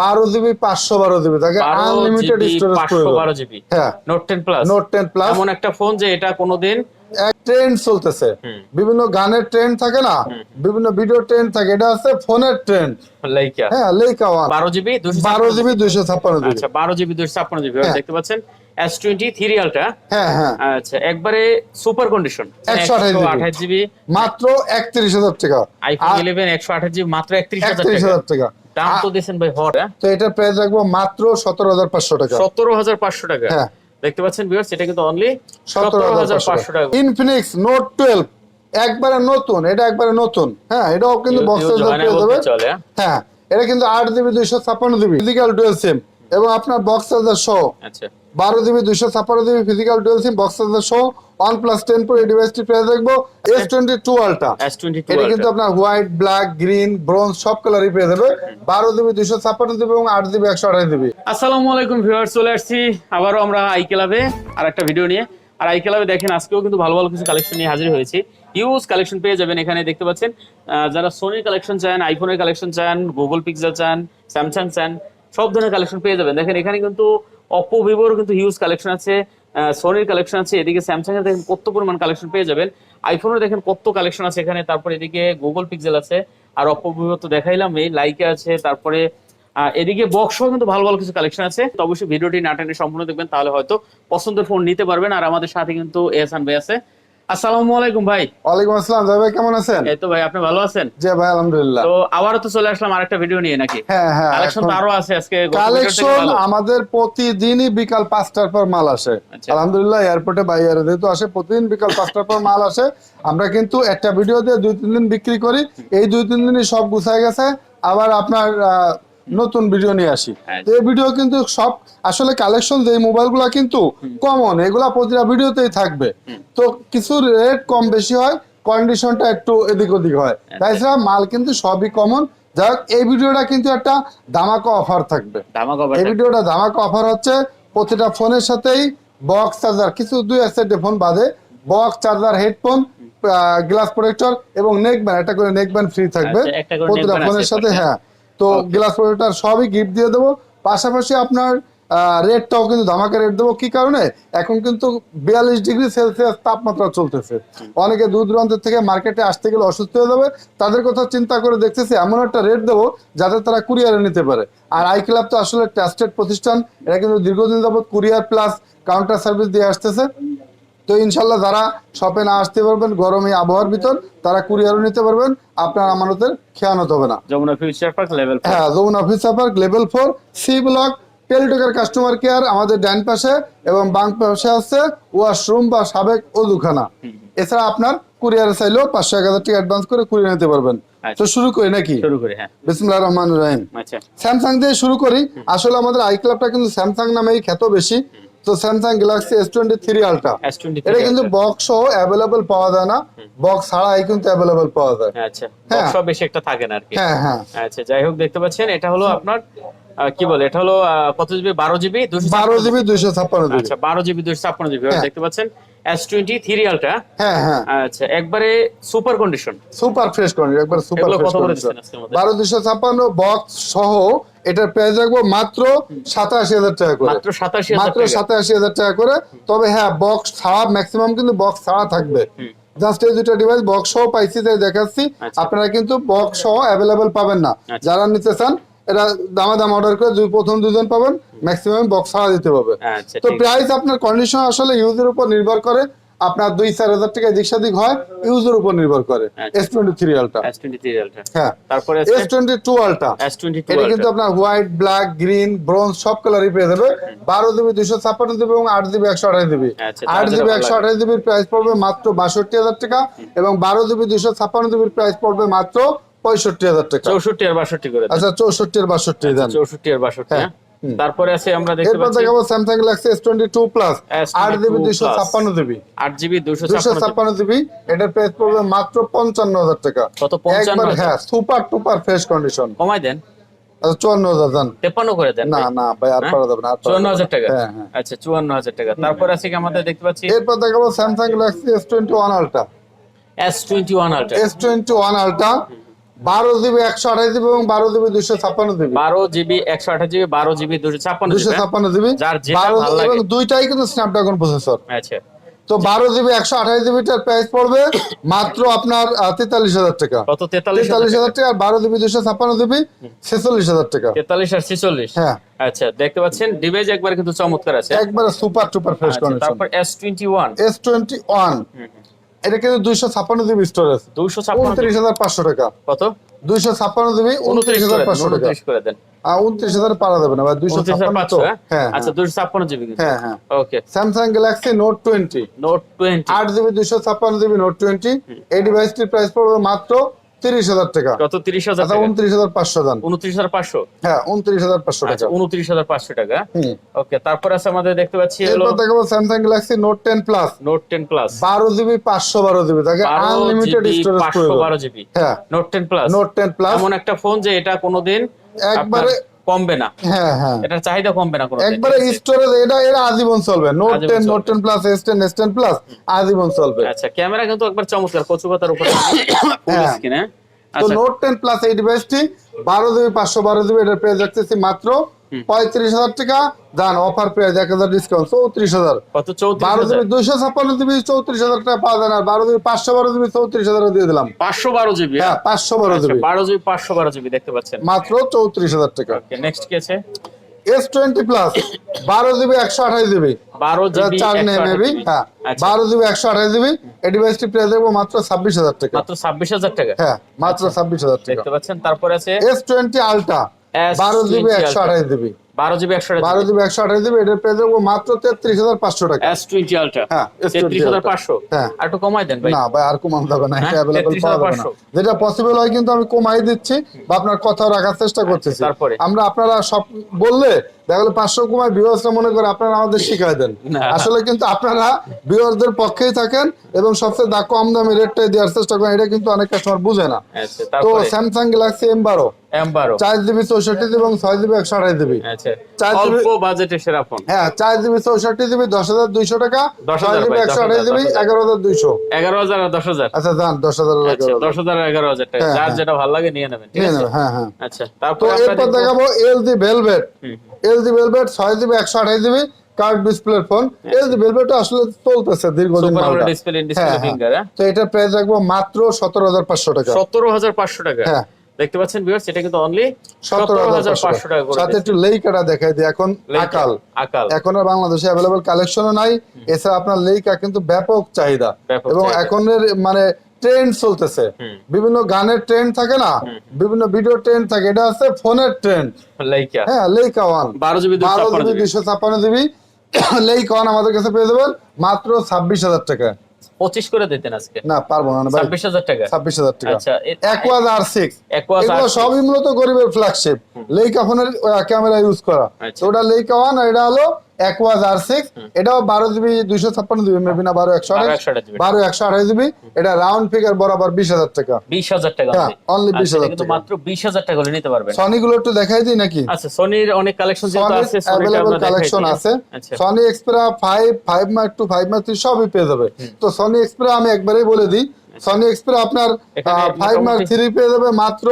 বারো জিবি পাঁচশো বারো জিবি তাকে আনলিমিটেড স্টোরেজ পাঁচশো বারো জিবি। হ্যাঁ। Note ten plus Note ten plus এমন একটা ফোন যে এটা কোনোদিন ট্রেন্ড চলতেছে। বিভিন্ন গানের ট্রেন্ড থাকে না? বিভিন্ন ভিডিও ট্রেন্ড থাকে। এটা আছে ফোনের ট্রেন্ড লাইকা হ্যাঁ ওয়ান বারো জিবি বারো জিবি দুইশো ছাপ্পান্ন জিবি। আচ্ছা বারো জিবি দুশো ছাপ্পান্ন জিবি। হ্যাঁ। দেখতে পাচ্ছেন? এস টোয়েন্টি থ্রি আলটা হ্যাঁ হ্যাঁ। আচ্ছা একবারে সুপার কন্ডিশন 128 GB আঠাশ জিবি। মাত্র একত্রিশ হাজার টাকা। আইফোন ইলেভেন একশো আঠাশ জিবি মাত্র একত্রিশ হাজার টাকা। দাম তো দিয়েছেন ভাই হট তো এটার প্রাইস রাখব মাত্র সতেরো হাজার পাঁচশো টাকা। সতেরো হাজার পাঁচশো টাকা। হ্যাঁ। দেখতে পাচ্ছেন ভিউয়ার্স এটা কিন্তু অনলি সতেরো হাজার পাঁচশো টাকা। ইনফিনিক্স নোট টুয়েলভ একবারে নতুন এটা একবারে নতুন হ্যাঁ এটাও কিন্তু বক্সের পেয়ে যাবে হ্যাঁ? হ্যাঁ এটা কিন্তু আট জিবি দুইশো ছাপ্পান্ন জিবি ফিজিক্যাল টুয়েলভ সিম এবং আপনার বক্স চার্জার সহ। আচ্ছা। বারো জিবি দুইশো ছাপ্পান্ন GB physical dual sim box charger সহ ওয়ান প্লাস টেন প্রো এই ডিভাইসটি প্রাইস রাখব S twenty two ultra S twenty two এটা কিন্তু আপনার হোয়াইট ব্ল্যাক গ্রিন ব্রোঞ্জ সব কালারই পেয়ে যাবে। বারো জিবি দুইশো ছাপ্পান্ন জিবি এবং আট জিবি একশো আঠাশ জিবি। আসসালামু আলাইকুম ভিউয়ার্স চলে আসছি আবারও আমরা আই ক্লাবে আর একটা ভিডিও নিয়ে। আর আই ক্লাবে দেখেন আজকেও কিন্তু ভালো ভালো কিছু কালেকশন নিয়ে হাজির হয়েছি। ইউজ কালেকশন পেয়ে যাবেন এখানে দেখতে পাচ্ছেন। যারা সোনির কালেকশন চান আইফোনের কালেকশন চান গুগল পিক্সেল চান স্যামসাং চান সব ধরনের কালেকশন পেয়ে যাবেন। দেখেন এখানে কিন্তু অপো ভিভোর কিন্তু হিউজ কালেকশন আছে সোনির কালেকশন আছে, এদিকে স্যামসাং এর দেখেন কত পরিমাণ কালেকশন পেয়ে যাবেন। আইফোনের দেখেন কত কালেকশন আছে এখানে, তারপরে এদিকে গুগল পিক্সেল আছে, আর অপো ভিভো তো দেখাইলাম, এই লাইকে আছে, তারপরে এদিকে বক্সও কিন্তু ভালো ভালো কিছু কালেকশন আছে। তো অবশ্যই ভিডিওটি না টেনে সম্পূর্ণ দেখবেন, তাহলে হয়তো পছন্দের ফোন নিতে পারবেন, আর আমাদের সাথে কিন্তু এহসান ভাই আছে। আসসালামু আলাইকুম ভাই। ওয়ালাইকুম আসসালাম জয় ভাই কেমন আছেন? এই তো ভাই আপনি ভালো আছেন? জি ভাই আলহামদুলিল্লাহ। তো আবারও তো চলে আসলাম আরেকটা ভিডিও নিয়ে নাকি? হ্যাঁ হ্যাঁ কালেকশন তো আরও আছে আজকে গত ভিডিওর থেকে কালেকশন আমাদের প্রতিদিনই বিকাল পাঁচটার পর মাল আসে। আচ্ছা। আলহামদুলিল্লাহ এয়ারপোর্টে বাইরে যেহেতু আসে প্রতিদিন বিকাল পাঁচটার পর মাল আসে। আমরা কিন্তু একটা ভিডিও দিয়ে দুই তিন দিন বিক্রি করি। এই দুই তিন দিনই সব গুছায় গেছে। আবার আপনার নতুন ভিডিও নিয়ে আসি। হ্যাঁ। এই ভিডিও কিন্তু সব আসলে কালেকশন যে মোবাইলগুলো কিন্তু কমন এগুলা প্রতিটা ভিডিওতেই থাকবে। তো কিছু রেট কম বেশি হয় কন্ডিশনটা একটু এদিক ওদিক হয়। আচ্ছা। তাছাড়া মাল কিন্তু সবই কমন যাই এই ভিডিওটা কিন্তু একটা দামাকা অফার থাকবে। এই ভিডিওটা ধামাকা অফার হচ্ছে প্রতিটা ফোনের সাথেই বক্স চার্জার কিছু দুই সেট ফোন বাদে box charger headphone glass protector এবং নেক ব্যান্ড একটা করে নেক ব্যান্ড ফ্রি থাকবে। আচ্ছা, প্রতিটা ফোনের সাথে হ্যাঁ। তো গ্লাস প্রোটেক্টর সবই গিফট দিয়ে দেবো। পাশাপাশি আপনার রেটটাও কিন্তু ধামাকা রেট দেবো। কি কারণে? এখন কিন্তু বিয়াল্লিশ ডিগ্রি সেলসিয়াস তাপমাত্রা চলতেছে। অনেকে দূর দূরান্ত থেকে মার্কেটে আসতে গেলে অসুস্থ হয়ে যাবে। তাদের কথা চিন্তা করে দেখতেছি এমন একটা রেট দেবো যাতে তারা কুরিয়ারে নিতে পারে। আর আই ক্লাব তো আসলে ট্রাস্টেড প্রতিষ্ঠান। এটা কিন্তু দীর্ঘদিন যাবত কুরিয়ার প্লাস কাউন্টার সার্ভিস দিয়ে আসতেছে। তো ইনশাল্লাহ যারা শপে না আসতে পারবেন গরম আবহাওয়ার ভিতর তারা কুরিয়ারও নিতে পারবেন আপনার আমানতের খেয়ানত হবে না। যমুনা ফিউচার পার্ক লেভেল হ্যাঁ Jamuna officer park level four C block টেলিটকের customer care আমাদের ডান পাশে এবং বাম পাশে আছে ওয়াশরুম বা সাবেক অজুখানা। এছাড়া আপনার কুরিয়ারে চাইলেও পাঁচশো এক হাজার টাকা অ্যাডভান্স করে কুরিয়ার নিতে পারবেন। আচ্ছা। তো শুরু করি নাকি? শুরু করি হ্যাঁ। বিসমুল্লাহ রহমান রাহিম। আচ্ছা। স্যামসাং দিয়ে শুরু করি। আসলে আমাদের আই ক্লাবটা কিন্তু স্যামসাং নামেই খ্যাত বেশি। তো Samsung Galaxy S twenty three ultra এটা কিন্তু বক্স সহ অ্যাভেলেবল পাওয়া যায় না। বক্স ছাড়াই কিন্তু অ্যাভেলেবল পাওয়া যায়। আচ্ছা হ্যাঁ। বক্স বেশি একটা থাকে না আর কি। হ্যাঁ হ্যাঁ। আচ্ছা যাই হোক দেখতে পাচ্ছেন এটা হলো আপনার কি বলে এটা হলো কত জিবি বারো জিবি বারো জিবি দুইশো ছাপ্পান্ন আচ্ছা বারো জিবি দুশো ছাপ্পান্ন জিবি হ্যাঁ। দেখতে পাচ্ছেন? এস টোয়েন্টি থ্রি আলটা হ্যাঁ হ্যাঁ। আচ্ছা একবারে super condition super fresh condition একবার সুপার ফ্রেশ কন্ডিশন? বারো দুশো ছাপ্পান্ন বক্স সহ এটার প্রাইস রাখব মাত্র সাতাশি হাজার টাকা করে। মাত্র সাতাশি হাজার টাকা। করে। তবে হ্যাঁ বক্স ছাড়া ম্যাক্সিমাম কিন্তু বক্স ছাড়া থাকবে। জাস্ট এই দুটো ডিভাইস বক্স সহ পাইছি তাই দেখাচ্ছি। আচ্ছা। আপনারা কিন্তু বক্স সহ অ্যাভেলেবেল পাবেন না। আচ্ছা। যারা নিতে চান এটা দামা দাম অর্ডার করে দুই প্রথম দুজন পাবেন ম্যাক্সিমাম বক্স ছাড়া দিতে পারবে। আচ্ছা তো প্রাইস আপনার কন্ডিশন আসলে ইউজের উপর নির্ভর করে আপনার দুই চার হাজার টাকা এদিক সেদিক হয় ইউজের উপর নির্ভর করে। এস টোয়েন্টি থ্রি আলটা হ্যাঁ। তারপরে এস টোয়েন্টি টু আলটা এটা কিন্তু আপনার হোয়াইট ব্ল্যাক গ্রিন ব্রোঞ্জ সব কালারই পেয়ে যাবে। বারো জিবি দুইশো ছাপ্পান্ন জিবি এবং আট জিবি একশো আঠাশ জিবি আচ্ছা, আট জিবি একশো আঠাশ জিবির প্রাইস পড়বে মাত্র বাষট্টি হাজার টাকা এবং বারো জিবি দুইশো ছাপ্পান্ন জিবির প্রাইস পড়বে মাত্র পঁয়ষট্টি হাজার টাকা। চৌষট্টি আর বাষট্টি করে আচ্ছা চৌষট্টি আর বাষট্টি দেন। চৌষট্টি আর বাষট্টি হ্যাঁ। হ্যাঁ? তারপরে আছে আমরা দেখতে এরপর পাচ্ছি দেখাবো Samsung Galaxy S twenty two plus S22 আট জিবি দুইশো plus। ছাপ্পান্ন জিবি আট জিবি দুশো দুইশো ছাপ্পান্ন ছাপ্পান্ন জিবি এটার প্রাইস পড়বে মাত্র পঞ্চান্ন হাজার টাকা। কত? পঞ্চান্ন একবার হ্যাঁ সুপার টুপার ফ্রেশ কন্ডিশন কমাই দেন। আচ্ছা চুয়ান্ন হাজার দেন। তেপ্পান্ন করে দেন না না ভাই আর হ্যাঁ? পারা যাবে না আর পারা যাবে না। টাকা। হ্যাঁ আচ্ছা চুয়ান্ন হাজার টাকা। তারপরে আছে কি আমাদের দেখতে পাচ্ছি? এরপর দেখাবো Samsung Galaxy S twenty one ultra S twenty one ultra S twenty one ultra বারো জিবি একশো আঠাশ জিবি এবং বারো জিবি দুইশো ছাপ্পান্ন জিবি। বারো জিবি একশো আঠাশ জিবি বারো জিবি দুশো ছাপ্পান্ন দুইশো জিবি ছাপ্পান্ন জিবি বারো এবং দুইটাই কিন্তু স্ন্যাপড্রাগন প্রসেসর আচ্ছা। তো বারো জিবি একশো আঠাশ জিবিটার প্রাইস পড়বে মাত্র আপনার তেতাল্লিশ হাজার টাকা। কত? তেতাল্লিশ হাজার টাকা। আর বারো জিবি দুইশো ছাপ্পান্ন জিবি ছেচল্লিশ হাজার টাকা। তেতাল্লিশ আর ছেচল্লিশ? হ্যাঁ। আচ্ছা দেখতে পাচ্ছেন ডিভাইস একবার কিন্তু চমৎকার আছে। একবারে সুপার টুপার ফ্রেশ কন্ডিশন তারপর S twenty one S twenty one এটা কিন্তু দুইশো ছাপ্পান্ন জিবি স্টোরেজ দুইশো উনত্রিশ হাজার পাঁচশো টাকা। কত? দুইশো ছাপ্পান্ন জিবি উনত্রিশ হাজার পাঁচশো টাকা। করে দেন। উনত্রিশ হাজার পারা যাবে না বা দুইশো ছাপ্পান্ন হ্যাঁ? হ্যাঁ আচ্ছা দুশো ছাপ্পান্ন জিবি হ্যাঁ হ্যাঁ। Okay Samsung Galaxy Note twenty Note twenty আট জিবি দুইশো ছাপ্পান্ন জিবি নোট টোয়েন্টি এই ডিভাইসটির প্রাইস পড়বে মাত্র তিরিশ হাজার টাকা। কত? তিরিশ হাজার আচ্ছা টাকা। উনত্রিশ হাজার পাঁচশো দান। উনত্রিশ হাজার পাঁচশো? হ্যাঁ উনত্রিশ হাজার পাঁচশো আচ্ছা টাকা। উনত্রিশ হাজার পাঁচশো টাকা। ওকে তারপর আছে আমাদের দেখতে পাচ্ছি এরপর দেখাবো Samsung Galaxy Note ten plus Note ten plus বারো জিবি পাঁচশো বারো জিবি। তাকে আনলিমিটেড স্টোরেজ পাঁচশো বারো জিবি। হ্যাঁ। Note ten plus Note ten plus এমন একটা ফোন যে এটা কোনোদিন একবারে কমবে না। হ্যাঁ হ্যাঁ। এটার চাহিদা কমবে না কোনো। একবারে স্টোরেজ এটা এটা আজীবন চলবে। নোট আজীবন টেন চলবে। Note 10 plus S ten S ten plus আজীবন চলবে। আচ্ছা ক্যামেরা কিন্তু একবার চমৎকার কচু পাতার উপরে হ্যাঁ। স্ক্রিনে তো আচ্ছা। নোট 10 প্লাস এই ডিভাইসটি বারো জিবি পাঁচশো বারো জিবি এটার প্রাইস রাখতেছি মাত্র পঁয়ত্রিশ হাজার টাকা। দান অফার প্রাইস এক হাজার ডিসকাউন্ট চৌত্রিশ হাজার। বারো জিবি দুইশো ছাপ্পান্ন জিবি চৌত্রিশ হাজার টাকা পাওয়া যায় না। বারো জিবি পাঁচশো বারো জিবি চৌত্রিশ হাজার দিয়ে দিলাম। পাঁচশো বারো জিবি হ্যাঁ? পাঁচশো বারো জিবি। বারো জিবি পাঁচশো বারো জিবি দেখতে পাচ্ছেন। মাত্র চৌত্রিশ হাজার টাকা। নেক্সট কি আছে? এস টোয়েন্টি প্লাস বারো জিবি একশো আঠাশ জিবি। বারো জিবি চার নেই মেবি হ্যাঁ আচ্ছা। বারো জিবি একশো আঠাশ জিবি। এই ডিভাইসটি প্রাইস দেখব মাত্র ছাব্বিশ হাজার টাকা। মাত্র ছাব্বিশ হাজার টাকা? হ্যাঁ মাত্র ছাব্বিশ হাজার টাকা। দেখতে পাচ্ছেন। তারপর আছে? এস টোয়েন্টি আলট্রা S20 বারো জিবি একশো আঠাশ জিবি। বারো জিবি একশো বারো জিবি। একশো আঠাশ জিবি এটার প্রাইস দেখব মাত্র তেত্রিশ হাজার পাঁচশো টাকা। এস টোয়েন্টি আলট্রা হ্যাঁ, তেত্রিশ হাজার পাঁচশো। হ্যাঁ। আর একটু কমাই দেন না ভাই আর কমানো যাবে না এটা হ্যাঁ, অ্যাভেলেবল পাওয়া যাবে না। যেটা পসিবল হয় কিন্তু আমি কমাই দিচ্ছি বা আপনার কথাও রাখার চেষ্টা করতেছি। তারপরে? আমরা আপনারা সব বললে দেখা গেলো পাঁচশো কমায় ভিউয়ার্সরা মনে করে আপনারা আমাদের শিখাই দেন। আসলে কিন্তু আপনারা ভিউয়ার্সদের পক্ষেই থাকেন এবং সবচেয়ে দা কম দামে রেটটাই দেওয়ার চেষ্টা করেন এটা কিন্তু অনেক কাস্টমার বুঝে না। আচ্ছা তো স্যামসাং গ্যালাক্সি এম বারো এম বারো চার জিবি চৌষট্টি জিবি এবং আচ্ছা অল্প বাজেটে সেরা ফোন হ্যাঁ টাকা 10,000 ছয় জিবি ভাই, একশো 10,000, আঠাশ জিবি 10,000 এগারো হাজার দুইশো। এগারো হাজার আর দশ হাজার। আচ্ছা আচ্ছা আর টাকা। হ্যাঁ, যার হ্যাঁ। যেটা ভালো লাগে নিয়ে নেবেন ঠিক আছে? হ্যাঁ হ্যাঁ। আচ্ছা তো তারপর এরপর দেখাবো। এলজি ভেলভেট এলজি ভেলভেট ছয় জিবি একশো আঠাশ GB card display phone LG Velvet আসলে চলতেছে দীর্ঘদিন ডিসপ্লে হ্যাঁ, ডিসপ্লে হ্যাঁ। ফিঙ্গার তো প্রাইস রাখব মাত্র সতেরো হাজার পাঁচশো টাকা। সতেরো হাজার পাঁচশো টাকা। হ্যাঁ। দেখতে পাচ্ছেন ভিউয়ার্স এটা কিন্তু অনলি সতেরো সতেরো হাজার হাজার পাঁচশো টাকা করে সাথে একটু লেইকাটা দেখাই দিই এখন আকাল। আকাল। এখন আর বাংলাদেশে অ্যাভেলেবল কালেকশনও নাই। এছাড়া আপনার লেইকা কিন্তু ব্যাপক চাহিদা। এবং। এখনের মানে ট্রেন্ড চলতেছে। বিভিন্ন গানের ট্রেন্ড থাকে না? বিভিন্ন ভিডিও ট্রেন্ড থাকে। এটা আছে ফোনের ট্রেন্ড লাইকা। হ্যাঁ লেইকা ওয়ান বারো জিবি বারো দুশো জিবি। দুশো জিবি লেইকা ওয়ান আমাদের কাছে পেয়ে যাবেন মাত্র ছাব্বিশ হাজার টাকা পঁচিশ করে দিতেন আজকে। না পারব না ছাব্বিশ হাজার টাকা। ছাব্বিশ হাজার টাকা। আচ্ছা আর সিক্স এগুলো সবই মূলত গরিবের ফ্ল্যাগশিপ লেইকা ফোনের ক্যামেরা ইউজ করা। আচ্ছা। ওটা লেইকা ওয়ান এটা হলো অ্যাকোয়াজ আর সিক্স এটাও বারো জিবি দুইশো ছাপ্পান্ন জিবি মেবি না বারো একশো আঠাশ বারো একশো আঠাশ জিবি এটা রাউন্ড ফিগার বরাবর বিশ হাজার টাকা। বিশ হাজার টাকা হ্যাঁ, only 20,000 কিন্তু টাকা। মাত্র বিশ হাজার টাকা করে নিতে পারবেন। সনি গুলো একটু দেখাই দিই নাকি? আচ্ছা সোনির অনেক কালেকশন যেহেতু আছে অ্যাভেলেবল কালেকশন আছে। আচ্ছা। Sony Xperia five five Mark two five Mark three সবই পেয়ে যাবে। তো সনি এক্সপ্রা আমি একবারেই বলে দিই। সনি এক্সপ্রা আপনার ফাইভ মার্ক থ্রি পেয়ে যাবে মাত্র।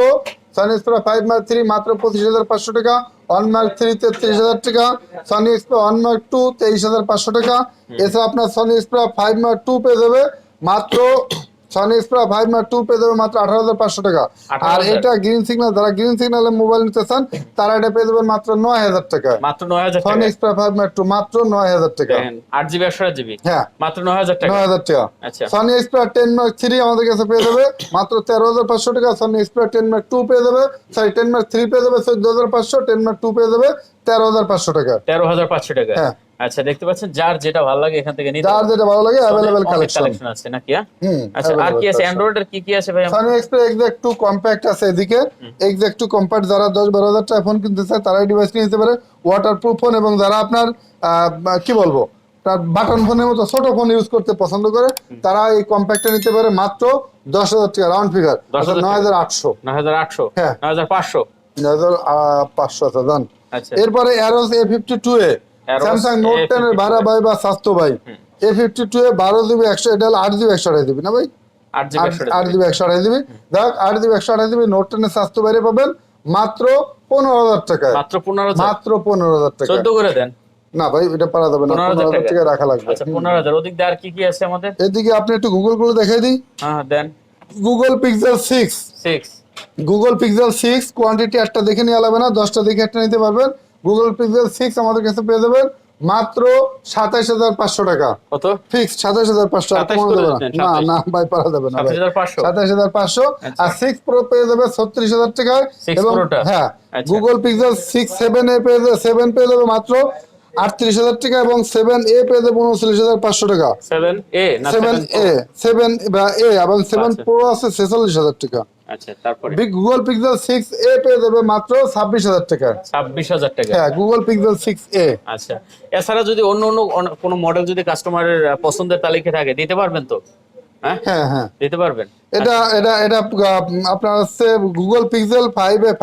Sony Xperia five Mark three মাত্র পঁচিশ হাজার পাঁচশো টাকা। ওয়ান মার্ক থ্রি তেত্রিশ হাজার টাকা Sony Xperia one Mark two তেইশ হাজার পাঁচশো টাকা। এছাড়া আপনার Sony Xperia five Mark two পেয়ে যাবে মাত্র Sony Xperia five Mark two পেয়ে যাবে মাত্র আঠারো হাজার পাঁচশো টাকা। আর এটা গ্রিন সিগন্যাল যারা গ্রিন সিগন্যালে মোবাইল নিতে চান তারা এটা পেয়ে যাবেন মাত্র নয় হাজার টাকা। মাত্র নয় হাজার টাকা এক্সট্রা ফাইভ মার্ক মাত্র নয় হাজার টাকা। আট জিবি একশো জিবি হ্যাঁ। মাত্র নয় হাজার টাকা? নয় হাজার টাকা। আচ্ছা। Sony Xperia ten Mark three আমাদের কাছে পেয়ে যাবে মাত্র তেরো হাজার পাঁচশো টাকা। Sony Xperia ten Mark two পেয়ে যাবে সরি টেন মার্ক থ্রি পেয়ে যাবে চোদ্দ হাজার পাঁচশো টেন মার্ক টু পেয়ে যাবে তেরো হাজার পাঁচশো টাকা। তেরো হাজার পাঁচশো টাকা। হ্যাঁ। আচ্ছা দেখতে পাচ্ছেন যার যেটা ভালো লাগে এখান থেকে নিতে যার যেটা ভালো লাগে অ্যাভেলেবেল কালেকশন আছে নাকি হ্যাঁ? আচ্ছা আর কি আছে? অ্যান্ড্রয়েড এর কি কি আছে ভাই? সনি এক্সপ্রা এক্সাক্ট কম্প্যাক্ট আছে এদিকে। এক্সাক্ট টু কম্প্যাক্ট যারা দশ বারো হাজার টাকা ফোন কিনতে চায় তারাই ডিভাইস নিতে পারে। ওয়াটার প্রুফ ফোন এবং যারা আপনার কি বলব তার বাটন ফোনের মতো ছোট ফোন ইউজ করতে পছন্দ করে তারা এই কম্প্যাক্টটা নিতে পারে মাত্র দশ হাজার টাকা রাউন্ড ফিগার 10,000 নয় হাজার আটশো। নয় হাজার আটশো? হ্যাঁ। নয় হাজার পাঁচশো? নয় হাজার আহ, পাঁচশো আচ্ছা। দান এরপরে Aeros A fifty two A Aeros Samsung Note ten এর A52 ভাড়া ভাই বা স্বাস্থ্য ভাই। এ ফিফটি টু এ বারো জিবি একশো এটা হলো আট জিবি একশো জিবি না ভাই? আট জিবি একশো জিবি দেখ আট জিবি একশো জিবি নোট টেনের স্বাস্থ্য বাইরে পাবেন মাত্র পনেরো হাজার টাকায়। মাত্র পনেরো মাত্র পনেরো হাজার টাকা চোদ্দ করে দেন। না ভাই এটা পারা যাবে না পনেরো হাজার টাকা। রাখা লাগবে। আচ্ছা পনেরো হাজার। ওদিক দিয়ে আর কি কি আছে আমাদের? এদিকে আপনি একটু গুগল করে দেখাই দিই। হ্যাঁ হ্যাঁ, দেন। Google Pixel six six Google Pixel six quantity একটা দেখে নিয়ে লাগবে না দশটা দেখে একটা নিতে পারবেন। গুগল পিক্সেল সিক্স আমাদের কাছে পেয়ে যাবেন মাত্র সাতাইশ হাজার পাঁচশো টাকা। কত? ফিক্স সাতাইশ হাজার পাঁচশো আর 27 কমানো করে যাবে না। না ভাই পারা যাবে না সাতাইশ হাজার পাঁচশো? আচ্ছা। আর সিক্স প্রো পেয়ে যাবে ছত্রিশ হাজার টাকায় 6 এবং হ্যাঁ। Google pixel six seven A পেয়ে যাবে সেভেন পেয়ে যাবে মাত্র আটত্রিশ হাজার টাকা এবং সেভেন এ পেয়ে যাবে উনচল্লিশ হাজার পাঁচশো টাকা। Seven A seven A seven বা এ এবং সেভেন। প্রো আছে ছেচল্লিশ হাজার টাকা। আচ্ছা তারপরে? গুগল পিক্সেল সিক্স এ পেয়ে যাবে মাত্র ছাব্বিশ হাজার টাকা। ছাব্বিশ হাজার টাকা। হ্যাঁ গুগল পিক্সেল সিক্স এ আচ্ছা এছাড়া যদি অন্য অন্য কোনো মডেল যদি কাস্টমারের পছন্দের তালিকা থাকে দিতে পারবেন তো? হ্যাঁ? হ্যাঁ দিতে পারবেন? এটা এটা এটা আপনার হচ্ছে Google pixel A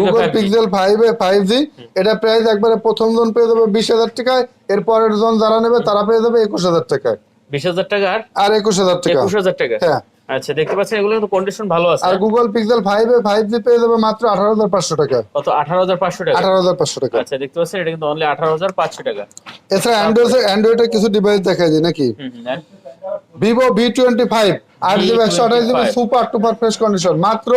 Google pixel A এটা প্রাইস একবারে প্রথম জন পেয়ে যাবে বিশ হাজার টাকায় এর পরের জন যারা নেবে তারা পেয়ে যাবে একুশ হাজার টাকায়। বিশ হাজার টাকা আর? আর একুশ হাজার টাকা। একুশ হাজার টাকা। হ্যাঁ। আচ্ছা দেখতে পাচ্ছেন এগুলো কিন্তু কন্ডিশন ভালো আছে। আর Google pixel five A five G পেয়ে যাবে মাত্র আঠারো হাজার পাঁচশো টাকা। কত? আঠারো হাজার পাঁচশো টাকা? আঠারো হাজার পাঁচশো টাকা। আচ্ছা দেখতে পাচ্ছেন এটা কিন্তু অনলি আঠারো হাজার পাঁচশো টাকা। এছাড়া অ্যান্ড্রয়েড অ্যান্ড্রয়েডের কিছু ডিভাইস দেখাই দিই নাকি। ভিভো ভি টোয়েন্টি ফাইভ আট জিবি একশো আঠাশ GB super tuper fresh condition মাত্র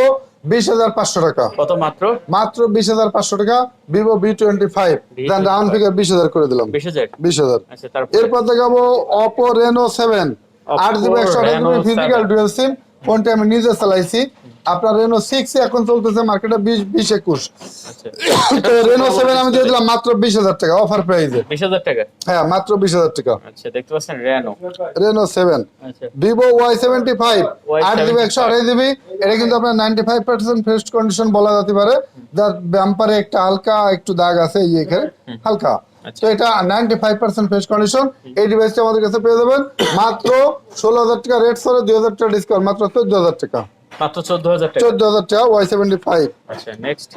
বিশ হাজার পাঁচশো টাকা। কত মাত্র? মাত্র বিশ হাজার পাঁচশো টাকা ভিভো ভি টোয়েন্টি ফাইভ দেন রাউন্ড ফিগার বিশ হাজার করে দিলাম। বিশ হাজার? বিশ হাজার। আচ্ছা তারপর? এরপর দেখাবো অপো রেনো সেভেন আট জিবি একশো আঠাশ Reno GB physical dual SIM ফোনটি আমি নিজে চালাইছি। আপনার রেনো সিক্স এখন চলতেছে মার্কেটে বিশ বিশ একুশ। তো রেনো সেভেন আমি দিয়ে দিলাম মাত্র বিশ হাজার টাকা অফার প্রাইসে বিশ হাজার টাকা? হ্যাঁ মাত্র বিশ হাজার টাকা। আচ্ছা দেখতে পাচ্ছেন রেনো রেনো সেভেন আচ্ছা। ভিভো ওয়াই সেভেন্টি ফাইভ আট জিবি একশো Y75 জিবি এটা কিন্তু আপনার ninety five percent fresh condition বলা যেতে পারে। যার ব্যাম্পারে একটা হালকা একটু দাগ আছে এই এখানে হালকা। তো এটা ninety five percent fresh condition এই ডিভাইসটা আমাদের কাছে পেয়ে যাবেন। মাত্র ষোলো হাজার টাকা রেট সরে দুই হাজার টাকা ডিসকাউন্ট মাত্র চোদ্দ হাজার টাকা। মাত্র আচ্ছা নেক্সট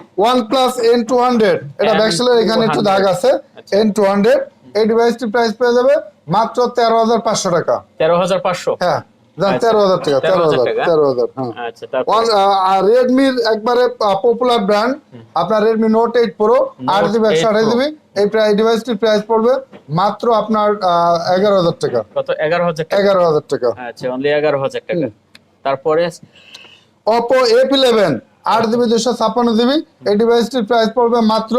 এটা ব্যাকসেলের এখানে একটু 200 দাগ আছে। আচ্ছা। এন টু হান্ড্রেড এই ডিভাইসটির প্রাইস পেয়ে যাবে মাত্র তেরো হাজার পাঁচশো টাকা। তেরো হাজার পাঁচশো। হ্যাঁ। আচ্ছা। তেরো হাজার টাকা তেরো হাজার তেরো হাজার হ্যাঁ। আচ্ছা রেডমির একবারে পপুলার ব্র্যান্ড আপনার রেডমি নোট এইট প্রো আট জিবি একশো আঠাশ জিবি এই প্রায় ডিভাইসটির প্রাইস পড়বে মাত্র আপনার এগারো হাজার টাকা। কত? এগারো হাজার এগারো হাজার টাকা। আচ্ছা অনলি এগারো হাজার টাকা। তারপরে? অপো এফ ইলেভেন আট জিবি দুশো ছাপ্পান্ন জিবি এই ডিভাইসটির প্রাইস পড়বে মাত্র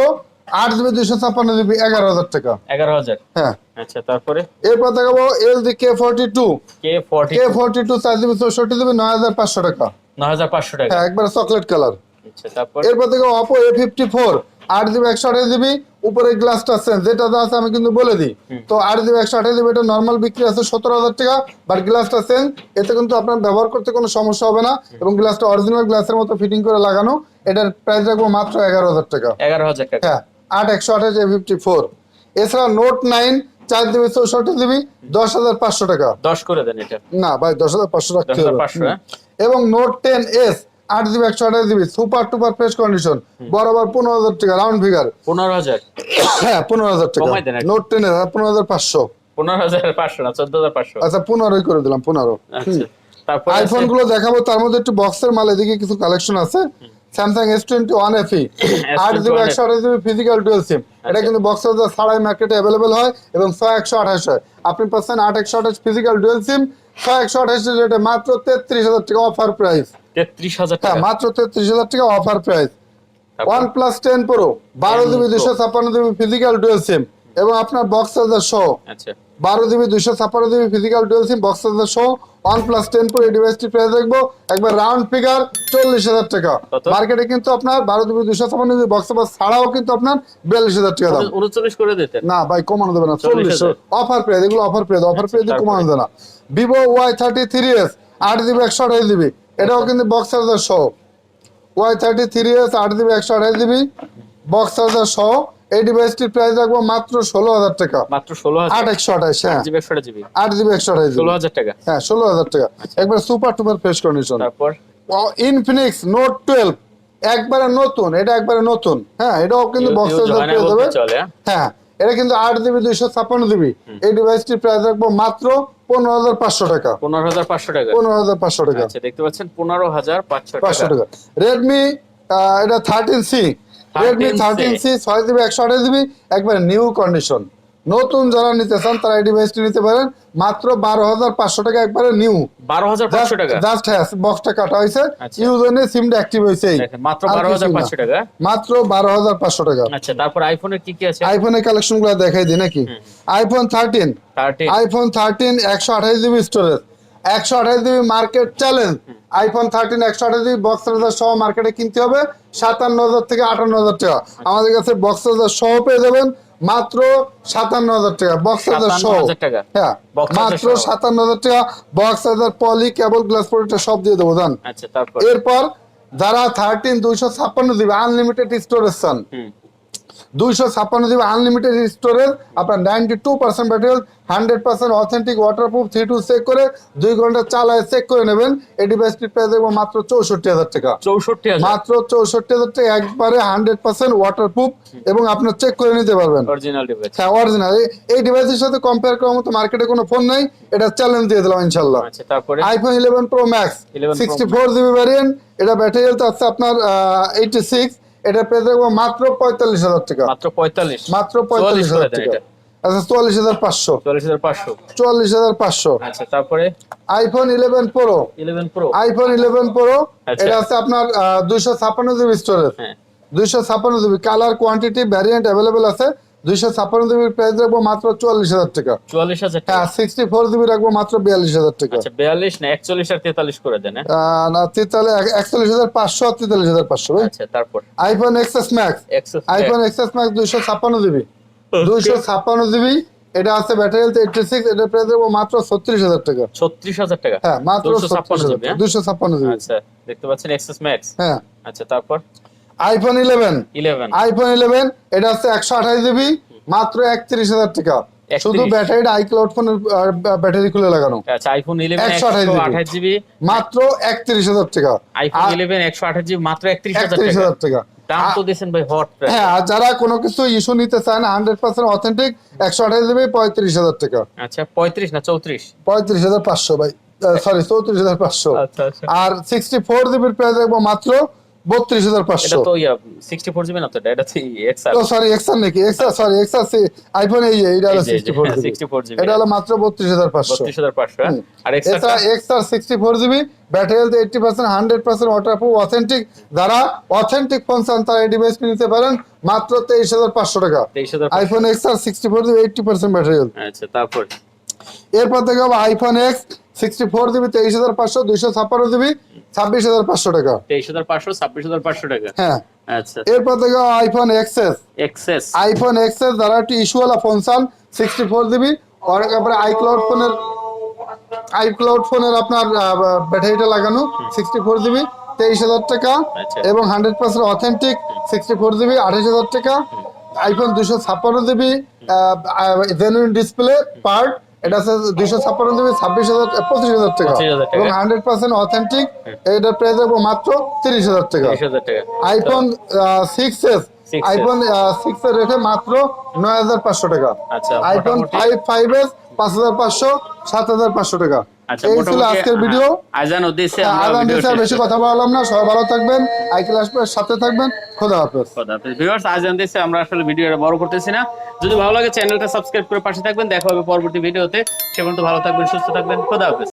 আট জিবি দুশো ছাপ্পান্ন জিবি এগারো হাজার টাকা। এগারো হাজার? হ্যাঁ। আচ্ছা তারপরে? এরপর দেখাবো L G K forty two K forty K forty two চার জিবি চৌষট্টি জিবি নয় হাজার পাঁচশো টাকা। ন হাজার পাঁচশো টাকা। হ্যাঁ একবার চকলেট কালার আচ্ছা তারপর? এরপর থেকে অপো এ ফিফটি ফোর আট জিবি একশো আঠাশ জিবি উপরে গ্লাসটা সেন্স যেটা আছে আমি কিন্তু বলে দিই। তো আট জিবি একশো আঠাশ জিবি এটা নর্মাল বিক্রি আছে সতেরো হাজার টাকা। বাট গ্লাসটা সেন্স এতে কিন্তু আপনার ব্যবহার করতে কোনো সমস্যা হবে না। এবং গ্লাসটা অরিজিনাল গ্লাসের মতো ফিটিং করে লাগানো। এটার প্রাইস রাখব মাত্র এগারো হাজার টাকা। এগারো হাজার টাকা। হ্যাঁ। আট একশো আঠাশ ফিফটি ফোর এছাড়া নোট নাইন চার জিবি চৌষট্টি জিবি দশ হাজার পাঁচশো টাকা। দশ করে দেন এটা। না ভাই দশ হাজার পাঁচশো রাখতে হবে। হ্যাঁ? এবং নোট টেন এস আট জিবি একশো আঠাশ GB super tuper fresh condition বরাবর পনেরো হাজার টাকা রাউন্ড ফিগার পনেরো হাজার। হ্যাঁ পনেরো হাজার টাকা। নোট টেন এর পনেরো হাজার পাঁচশো। পনেরো হাজার পাঁচশো না চোদ্দ হাজার পাঁচশো। আচ্ছা পনেরোই করে দিলাম পনেরো। আচ্ছা আইফোনগুলো দেখাবো তার মধ্যে একটু বক্সের মাল এদিকে কিছু কালেকশন আছে। Samsung S twenty one FE আট জিবি একশো আঠাশ জিবি ফিজিক্যাল ডুয়েল সিম। এটা কিন্তু বক্স বক্সের ছাড়াই মার্কেটে অ্যাভেলেবেল হয় এবং ছয় একশো আঠাশ হয়। আপনি পাচ্ছেন আট একশো আঠাশ ফিজিক্যাল ডুয়েল সিম ছয় একশো আঠাশ রেটে মাত্র তেত্রিশ হাজার টাকা অফার প্রাইস তেত্রিশ হাজার হ্যাঁ টাকা। মাত্র তেত্রিশ হাজার টাকা offer price? One plus ten pro বারো 10 জিবি। দুশো ছাপ্পান্ন জিবি ফিজিক্যাল ডুয়েল সিম এবং আপনার বক্স চার্জার সহ আচ্ছা। বারো জিবি দুশো ছাপ্পান্ন GB physical dual SIM box charger সহ ওয়ান প্লাস টেন প্রো এই ডিভাইসটি প্রাইস দেখব একবার রাউন্ড ফিগার চল্লিশ হাজার টাকা। মার্কেটে কিন্তু আপনার বারো জিবি দুশো ছাপ্পান্ন জিবি বক্স চার্জার ছাড়াও কিন্তু আপনার বিয়াল্লিশ হাজার টাকা দাম। উনচল্লিশ করে দিতেন না ভাই কমানো দেবে না। 40,000 চল্লিশ offer price offer price offer price price? কমানো যায় না। Vivo Y thirty three S আট জিবি একশো আঠাশ জিবি এটাও কিন্তু বক্স চার্জার সহ ওয়াই থার্টি থ্রি এস আট জিবি একশো আঠাশ জিবি বক্স চার্জার সহ এই ডিভাইসটির প্রাইস রাখব মাত্র ষোলো হাজার টাকা। মাত্র ষোলো হাজার। আট একশো আঠাশ হ্যাঁ। আট জিবি একশো আঠাশ ষোলো হাজার টাকা। হ্যাঁ ষোলো হাজার টাকা। একবার সুপার টুপার ফ্রেশ কন্ডিশন তারপর? ইনফিনিক্স নোট টুয়েলভ একবারে নতুন এটা একবারে নতুন হ্যাঁ এটাও কিন্তু ইউ- বক্স ইউ চার্জার জয়না পেয়ে যাবে। চলে হ্যাঁ? হ্যাঁ এটা কিন্তু আট জিবি দুইশো ছাপ্পান্ন জিবি। এই ডিভাইসটির প্রাইস রাখব মাত্র পনেরো হাজার পাঁচশো টাকা। পনেরো হাজার পাঁচশো টাকা। পনেরো হাজার পাঁচশো টাকা। আচ্ছা দেখতে পাচ্ছেন পনেরো হাজার পাঁচশো টাকা। রেডমি এটা thirteen C Redmi thirteen C ছয় জিবি একশো আঠাশ জিবি একবারে নিউ কন্ডিশন নতুন যারা নিতে চান তারা এই ডিভাইসটি নিতে পারেন। মাত্র বারো হাজার পাঁচশো টাকা একবারে নিউ বারো হাজার পাঁচশো টাকা? জাস্ট হ্যাঁ বক্সটা কাটা হয়েছে। আচ্ছা। ইউজার সিমটা অ্যাক্টিভ হয়েছে মাত্র বারো হাজার পাঁচশো টাকা? মাত্র বারো হাজার পাঁচশো টাকা। আচ্ছা তারপর আইফোনের কি কি আছে? আইফোনের কালেকশনগুলো দেখাই দিই নাকি? আইফোন থার্টিন আইফোন থার্টিন একশো আঠাশ জিবি স্টোরেজ একশো আঠাশ GB market challenge iPhone thirteen একশো আঠাশ জিবি বক্স চার্জার সহ মার্কেটে কিনতে হবে। সাতান্ন হাজার থেকে আটান্ন হাজার টাকা। আমাদের কাছে বক্স চার্জার সহ পেয়ে যাবেন মাত্র সাতান্ন হাজার টাকা। বক্স চার্জার সহ। হ্যাঁ মাত্র সাতান্ন হাজার টাকা। Box charger poly cable glass product সব দিয়ে দেবো জান। আচ্ছা এরপর যারা থার্টিন দুইশো ছাপ্পান্ন জিবি আনলিমিটেড স্টোরেজ চান দুইশো ছাপ্পান্ন জিবি আনলিমিটেড স্টোরেজ আপনার ninety two percent battery hundred percent authentic waterproof three two check করে দুই ঘণ্টা চালায় চেক করে নেবেন। এই ডিভাইসটি পেয়ে যাব মাত্র চৌষট্টি হাজার টাকা। চৌষট্টি মাত্র চৌষট্টি হাজার টাকা একবারে হান্ড্রেড পার্সেন্ট ওয়াটারপ্রুফ এবং আপনার চেক করে নিতে পারবেন। অরিজিনাল ডিভাইস হ্যাঁ অরিজিনাল এই ডিভাইসের সাথে কম্পেয়ার করার মতো মার্কেটে কোনো ফোন নাই এটা চ্যালেঞ্জ দিয়ে দিলাম ইনশাল্লাহ তারপরে? IPhone eleven pro max sixty four GB variant এটা ব্যাটারি হেলথ আছে আপনার এইটি সিক্স এটা পেয়ে থাকব মাত্র পঁয়তাল্লিশ হাজার টাকা। মাত্র পঁয়তাল্লিশ। মাত্র পঁয়তাল্লিশ হাজার টাকা। আচ্ছা চুয়াল্লিশ হাজার পাঁচশো। চুয়াল্লিশ হাজার পাঁচশো। চুয়াল্লিশ হাজার পাঁচশো। আচ্ছা তারপরে? IPhone eleven pro eleven pro iPhone eleven pro. এটা আছে আপনার দুইশো ছাপ্পান্ন জিবি স্টোরেজ হ্যাঁ। দুইশো ছাপ্পান্ন GB. Colour quantity variant available আছে। দুইশো ছাপ্পান্ন জিবির প্রাইস রাখব মাত্র চুয়াল্লিশ হাজার টাকা। চুয়াল্লিশ হাজার টাকা। হ্যাঁ সিক্সটি ফোর জিবি রাখব মাত্র বিয়াল্লিশ হাজার টাকা। আচ্ছা বিয়াল্লিশ না একচল্লিশ আর তেতাল্লিশ করে দেন হ্যাঁ? না তেতাল্লিশ একচল্লিশ হাজার পাঁচশো আর তেতাল্লিশ হাজার পাঁচশো আচ্ছা তারপর? IPhone XS max iPhone XS max দুইশো ছাপ্পান্ন জিবি। দুইশো ছাপ্পান্ন জিবি এটা আছে ব্যাটারি হেলথ এইটটি সিক্স এটা প্রাইস রাখব মাত্র ছত্রিশ হাজার টাকা। ছত্রিশ হাজার টাকা? হ্যাঁ মাত্র 256 ছত্রিশ জিবি, হ্যাঁ? দুইশো ছাপ্পান্ন জিবি। আচ্ছা দেখতে পাচ্ছেন এক্সেস ম্যাক্স হ্যাঁ। আচ্ছা তারপর? আইফোন ইলেভেন আইফোন ইলেভেন এটা হচ্ছে একশো আঠাশ জিবি মাত্র একত্রিশ হাজার টাকা। 31 শুধু ব্যাটারিটা আইক্লাউড ফোনের ব্যাটারি খুলে লাগানো। আচ্ছা আইফোন ইলেভেন 128 একশো জিবি। মাত্র একত্রিশ হাজার টাকা। আইফোন আর ইলেভেন একশো আঠাশ জিবি মাত্র একত্রিশ হাজার একত্রিশ টাকা। দাম তো দিয়েছেন ভাই হট হ্যাঁ আর যারা কোনো কিছু ইস্যু নিতে চায় না হান্ড্রেড পার্সেন্ট অথেন্টিক একশো আঠাশ জিবি পঁয়ত্রিশ হাজার টাকা। আচ্ছা পঁয়ত্রিশ না চৌত্রিশ? পঁয়ত্রিশ হাজার পাঁচশো ভাই। সরি চৌত্রিশ হাজার পাঁচশো। আচ্ছা আচ্ছা। আর সিক্সটি ফোর জিবির প্রাইস রাখব মাত্র বত্রিশ হাজার এটা পাঁচশো তো ইয়া সিক্সটি ফোর জিবি না তো? এটা, এটা তো এক্সআর ও সরি এক্সআর নাকি? এক্সআর সরি এক্সআর আইফোন এই এটা হলো সিক্সটি ফোর জিবি এটা হলো মাত্র বত্রিশ হাজার পাঁচশো। বত্রিশ হাজার পাঁচশো হ্যাঁ? আর XR XR sixty four GB battery health eighty percent hundred percent waterproof authentic যারা অথেন্টিক ফোন চান তারা এই ডিভাইস নিতে পারেন মাত্র তেইশ হাজার পাঁচশো টাকা। IPhone XR sixty four GB eighty percent battery health আচ্ছা তারপর? এরপর থেকে হবে iPhone X sixty four GB তেইশ হাজার পাঁচশো দুইশো ছাপ্পান্ন জিবি ছাব্বিশ হাজার পাঁচশো টাকা। তেইশ হাজার পাঁচশো ছাব্বিশ হাজার পাঁচশো টাকা। হ্যাঁ। আচ্ছা। এরপর থেকে iPhone XS XS iPhone XS যারা একটি ইস্যুওয়ালা ফোন চান সিক্সটি ফোর জিবি অনেক তারপরে আইক্লাউড ফোনের আইক্লাউড ফোনের আপনার ব্যাটারিটা লাগানো সিক্সটি ফোর জিবি তেইশ হাজার টাকা আচ্ছা। এবং hundred percent authentic sixty four GB আঠাশ হাজার টাকা। আইফোন দুশো ছাপ্পান্ন জিবি জেনুইন ডিসপ্লে পার্ট এটা আছে দুইশো ছাপ্পান্ন জিবি ছাব্বিশ হাজার পঁচিশ হাজার টাকা। এবং হান্ড্রেড পার্সেন্ট অথেন্টিক এটার প্রাইস রাখব মাত্র তিরিশ হাজার টাকা। IPhone six S iPhone six এর রেখে মাত্র নয় হাজার পাঁচশো টাকা। আইফোন ফাইভ ফাইভ এস পাঁচ হাজার পাঁচশো সাত হাজার পাঁচশো টাকা। এই ছিল আজকের ভিডিও আজান উদ্দেশ্যে আমরা আগাম বেশি কথা বললাম না সবাই ভালো থাকবেন আই ক্লাস সাথে থাকবেন খোদা হাফেজ। ভিউয়ার্স আজান আমরা আসলে ভিডিওটা বড় করতেছি না। যদি ভালো লাগে চ্যানেলটা সাবস্ক্রাইব করে পাশে থাকবেন দেখা হবে পরবর্তী ভিডিওতে সে পর্যন্ত ভালো থাকবেন সুস্থ থাকবেন খোদা হাফেজ।